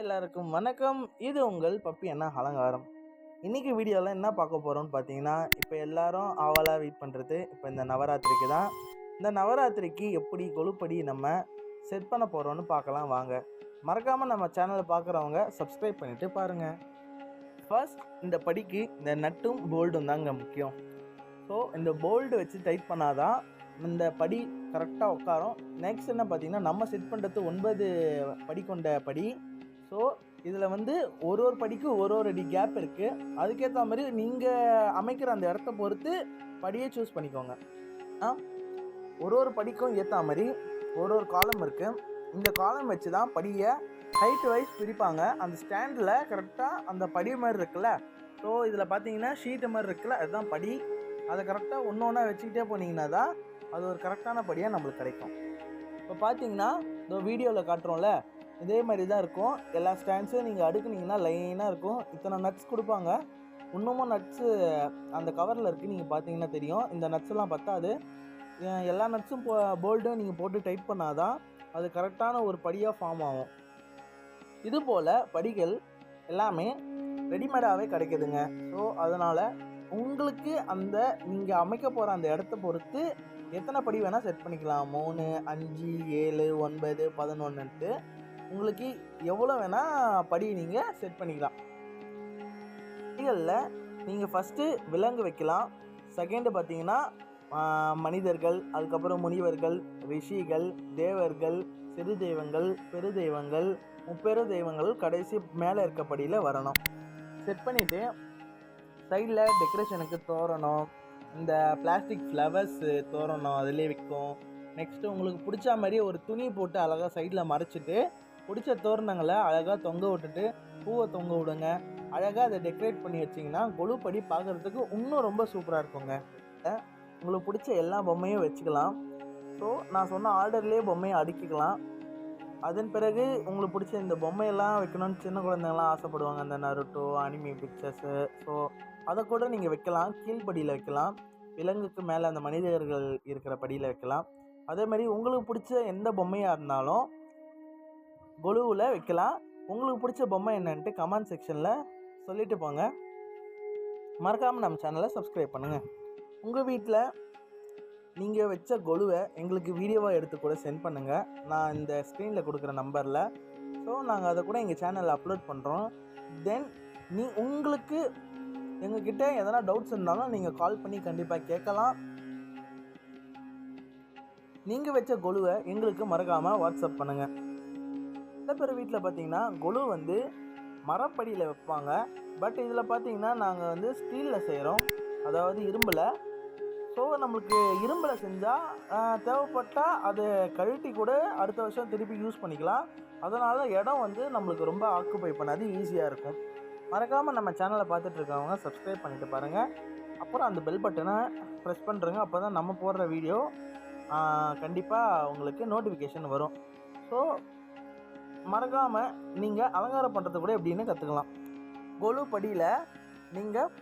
எல்லாருக்கும் வணக்கம். இது உங்கள் பப்பி அண்ணா அலங்காரம். இன்றைக்கி வீடியோவில் என்ன பார்க்க போகிறோம்னு பார்த்தீங்கன்னா இப்போ எல்லாரும் ஆவலாக வெயிட் பண்ணுறது இப்போ இந்த நவராத்திரிக்கு தான். இந்த நவராத்திரிக்கு எப்படி கொழுப்படி நம்ம செட் பண்ண போகிறோம்னு பார்க்கலாம் வாங்க. மறக்காமல் நம்ம சேனலை பார்க்குறவங்க சப்ஸ்கிரைப் பண்ணிவிட்டு பாருங்கள் ஃபர்ஸ்ட் இந்த படிக்கு இந்த நட்டும் போல்டும் தாங்க முக்கியம். ஸோ இந்த போல்டு வச்சு டைட் பண்ணாதான் இந்த படி கரெக்டாக உட்காரும். நெக்ஸ்ட் என்ன பார்த்தீங்கன்னா நம்ம செட் பண்ணுறது ஒன்பது படி கொண்ட படி. ஸோ இதில் வந்து ஒரு ஒரு படிக்கு ஒரு ஒரு அடி கேப் இருக்குது அதுக்கேற்ற மாதிரி நீங்கள் அமைக்கிற அந்த இடத்த பொறுத்து படியை சூஸ் பண்ணிக்கோங்க. ஆ? ஒரு ஒரு படிக்கும் ஏற்ற மாதிரி ஒரு ஒரு காலம் இருக்குது இந்த காலம் வச்சு தான் படியை ஹைட் வைஸ் பிரிப்பாங்க. அந்த ஸ்டாண்டில் கரெக்டாக அந்த படி மாதிரி இருக்குல்ல? ஸோ இதில் பார்த்தீங்கன்னா ஷீட்டு மாதிரி இருக்குல்ல? அதுதான் படி. அதை கரெக்டாக ஒன்று ஒன்றா வச்சுக்கிட்டே போனீங்கன்னா தான் அது ஒரு கரெக்டான படியாக நம்மளுக்கு கிடைக்கும். இப்போ பார்த்தீங்கன்னா இந்த வீடியோவில் காட்டுறோம்ல? இதே மாதிரி தான் இருக்கும். எல்லா ஸ்டாண்ட்ஸும் நீங்கள் அடுக்குனீங்கன்னா லைனாக இருக்கும். இத்தனை நட்ஸ் கொடுப்பாங்க. இன்னமும் நட்ஸு அந்த கவரில் இருக்குது நீங்கள் பார்த்தீங்கன்னா தெரியும். இந்த நட்ஸ்லாம் பத்தாது. எல்லா நட்ஸும் போ போல்டும் நீங்கள் போட்டு டைட் பண்ணாதான் அது கரெக்டான ஒரு படியாக ஃபார்ம் ஆகும். இது போல் படிகள் எல்லாமே ரெடிமேடாகவே கிடைக்குதுங்க. ஸோ அதனால் உங்களுக்கு அந்த நீங்கள் அமைக்க போகிற அந்த இடத்த பொறுத்து எத்தனை படி வேணால் செட் பண்ணிக்கலாம்? மூணு அஞ்சு ஏழு ஒன்பது பதினொன்றுன்ட்டு உங்களுக்கு எவ்வளோ வேணால் படி நீங்கள் செட் பண்ணிக்கலாம். படிகளில் நீங்கள் ஃபஸ்ட்டு விலங்கு வைக்கலாம். செகண்டு பார்த்தீங்கன்னா மனிதர்கள் அதுக்கப்புறம் முனிவர்கள் ரிஷிகள் தேவர்கள் சிறு தெய்வங்கள் பெரு தெய்வங்கள் முப்பெரு தெய்வங்கள் கடைசி மேலே இருக்க படியில் வரணும். செட் பண்ணிவிட்டு சைடில் டெக்கரேஷனுக்கு தோரணும் இந்த பிளாஸ்டிக் ஃப்ளவர்ஸு தோரணும் அதிலே விற்கும் நெக்ஸ்ட்டு உங்களுக்கு பிடிச்ச மாதிரி ஒரு துணி போட்டு அழகாக சைடில் மறைச்சிட்டு பிடிச்ச தோரணங்களை அழகாக தொங்க விட்டுட்டு பூவை தொங்க விடுங்க. அழகாக அதை டெக்கரேட் பண்ணி வச்சிங்கன்னா கொலுப்படி பார்க்குறதுக்கு இன்னும் ரொம்ப சூப்பராக இருக்குங்க. உங்களுக்கு பிடிச்ச எல்லா பொம்மையும் வச்சுக்கலாம். ஸோ நான் சொன்ன ஆர்டர்லேயே பொம்மையை அடுக்கிக்கலாம். அதன் பிறகு உங்களுக்கு பிடிச்ச இந்த பொம்மையெல்லாம் வைக்கணும்னு சின்ன குழந்தைங்களாம் ஆசைப்படுவாங்க. அந்த நருட்டோ அனிமி பிக்சர்ஸு ஸோ அதை கூட நீங்கள் வைக்கலாம். கீழ்ப்படியில் வைக்கலாம். விலங்குக்கு மேலே அந்த மனிதர்கள் இருக்கிற படியில் வைக்கலாம். அதே மாதிரி உங்களுக்கு பிடிச்ச எந்த பொம்மையாக இருந்தாலும் கொலுவில் வைக்கலாம். உங்களுக்கு பிடிச்ச பொம்மை என்னன்ட்டு கமெண்ட் செக்ஷனில் சொல்லிட்டு போங்க. மறக்காமல் நம்ம சேனலை சப்ஸ்கிரைப் பண்ணுங்கள் உங்கள் வீட்டில் நீங்கள் வச்ச கொலுவை எங்களுக்கு வீடியோவாக எடுத்து கூட சென்ட் பண்ணுங்கள் நான் இந்த ஸ்க்ரீனில் கொடுக்குற நம்பரில் ஸோ நாங்கள் அதை கூட எங்கள் சேனலில் அப்லோட் பண்ணுறோம் தென் நீ உங்களுக்கு எங்ககிட்ட எதனா டவுட்ஸ் இருந்தாலும் நீங்கள் கால் பண்ணி கண்டிப்பாக கேட்கலாம். நீங்கள் வச்ச கொலுவை எங்களுக்கு மறக்காமல் வாட்ஸ்அப் பண்ணுங்கள் சில பேர் வீட்டில் பார்த்தீங்கன்னா கொலு வந்து மரப்படியில் வைப்பாங்க. பட் இதில் பார்த்தீங்கன்னா நாங்கள் வந்து ஸ்டீலில் செய்கிறோம் அதாவது இரும்பில். ஸோ நம்மளுக்கு இரும்பில் செஞ்சால் தேவைப்பட்டால் அதை கழட்டி கூட அடுத்த வருஷம் திருப்பி யூஸ் பண்ணிக்கலாம். அதனால் இடம் வந்து நம்மளுக்கு ரொம்ப ஆக்குப்பை பண்ணாது ஈஸியாக இருக்கும். மறக்காமல் நம்ம சேனலை பார்த்துட்ருக்கவங்க சப்ஸ்கிரைப் பண்ணிட்டு பாருங்கள் அப்புறம் அந்த பெல் பட்டனை ப்ரெஸ் பண்ணுறங்க அப்போ தான் நம்ம போடுற வீடியோ கண்டிப்பாக உங்களுக்கு நோட்டிஃபிகேஷன் வரும். ஸோ மறக்காமல் நீங்கள் அலங்காரம் பண்ணுறது கூட எப்படின்னு கற்றுக்கலாம் கொலு படியில் நீங்கள்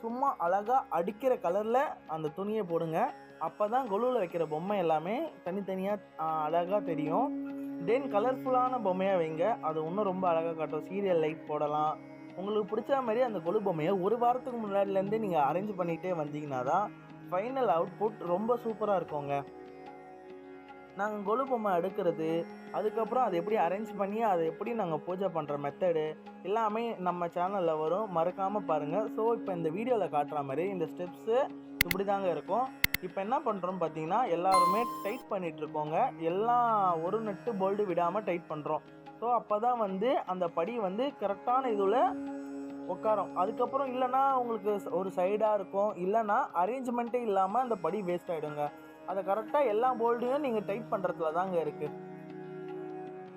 சும்மா அழகாக அடிக்கிற கலரில் அந்த துணியை போடுங்க. அப்போ தான் கொலுவில் வைக்கிற பொம்மை எல்லாமே தனித்தனியாக அழகாக தெரியும். தென் கலர்ஃபுல்லான பொம்மையாக வைங்க. அது இன்னும் ரொம்ப அழகாக காட்டும். சீரியல் லைட் போடலாம். உங்களுக்கு பிடிச்ச மாதிரி அந்த கொலு பொம்மையை ஒரு வாரத்துக்கு முன்னாடிலேருந்தே நீங்கள் அரேஞ்ச் பண்ணிகிட்டே வந்தீங்கன்னா தான் ஃபைனல் அவுட்புட் ரொம்ப சூப்பராக இருக்குங்க. நாங்கள் கொலு பொம்மை எடுக்கிறது அதுக்கப்புறம் அதை எப்படி அரேஞ்ச் பண்ணி அதை எப்படி நாங்கள் பூஜை பண்ணுற மெத்தடு எல்லாமே நம்ம சேனலில் வரும். மறக்காமல் பாருங்கள் ஸோ இப்போ இந்த வீடியோவில் காட்டுற மாதிரி இந்த ஸ்டெப்ஸு இப்படி தாங்க இருக்கும். இப்போ என்ன பண்ணுறோம் பார்த்தீங்கன்னா எல்லாருமே டைட் பண்ணிகிட்டு இருக்கோங்க. எல்லாம் ஒரு நட்டு போல்டு விடாமல் டைட் பண்ணுறோம் ஸோ அப்போ தான் வந்து அந்த படி வந்து கரெக்டான இதில் உட்காரும் அதுக்கப்புறம் இல்லைன்னா உங்களுக்கு ஒரு சைடாக இருக்கும். இல்லைன்னா அரேஞ்ச்மெண்ட்டே இல்லாமல் அந்த படி வேஸ்ட் ஆகிடுங்க அதை கரெக்டாக எல்லா போல்டையும் நீங்கள் டைட் பண்ணுறதுல தாங்க இருக்குது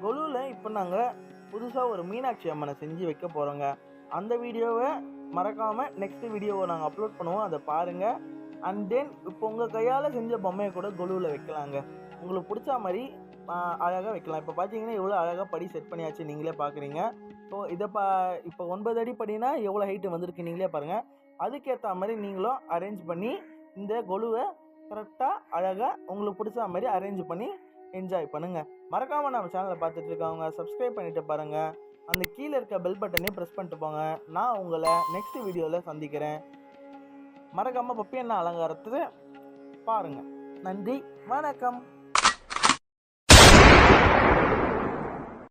கொலுவில் இப்போ நாங்கள் புதுசாக ஒரு மீனாட்சி அம்மனை செஞ்சு வைக்க போகிறோங்க அந்த வீடியோவை மறக்காமல் நெக்ஸ்ட் வீடியோவை நாங்கள் அப்லோட் பண்ணுவோம். அதை பாருங்கள் அண்ட் தென் இப்போ உங்கள் கையால் செஞ்ச பொம்மையை கூட கொலுவில் வைக்கலாங்க. உங்களுக்கு பிடிச்ச மாதிரி அழகாக வைக்கலாம். இப்போ பார்த்தீங்கன்னா எவ்வளோ அழகாக படி செட் பண்ணியாச்சு நீங்களே பார்க்குறீங்க ஸோ இதை பா இப்போ ஒன்பது அடி படினா எவ்வளோ ஹைட்டு வந்திருக்கு நீங்களே பாருங்கள் அதுக்கேற்ற மாதிரி நீங்களும் அரேஞ்ச் பண்ணி இந்த கொலுவை கரெக்டாக அழகாக உங்களுக்கு பிடிச்ச மாதிரி அரேஞ்ச் பண்ணி என்ஜாய் பண்ணுங்கள் மறக்காமல் நம்ம சேனலை பார்த்துட்டு இருக்கவங்க சப்ஸ்கிரைப் பண்ணிட்டு பாருங்கள் அந்த கீழே இருக்க பெல் பட்டனையும் ப்ரெஸ் பண்ணிட்டு போங்க. நான் உங்களை நெக்ஸ்ட் வீடியோவில் சந்திக்கிறேன். மறக்காமல் பப்பி என்ன அலங்காரத்தை பாருங்கள் நன்றி வணக்கம்.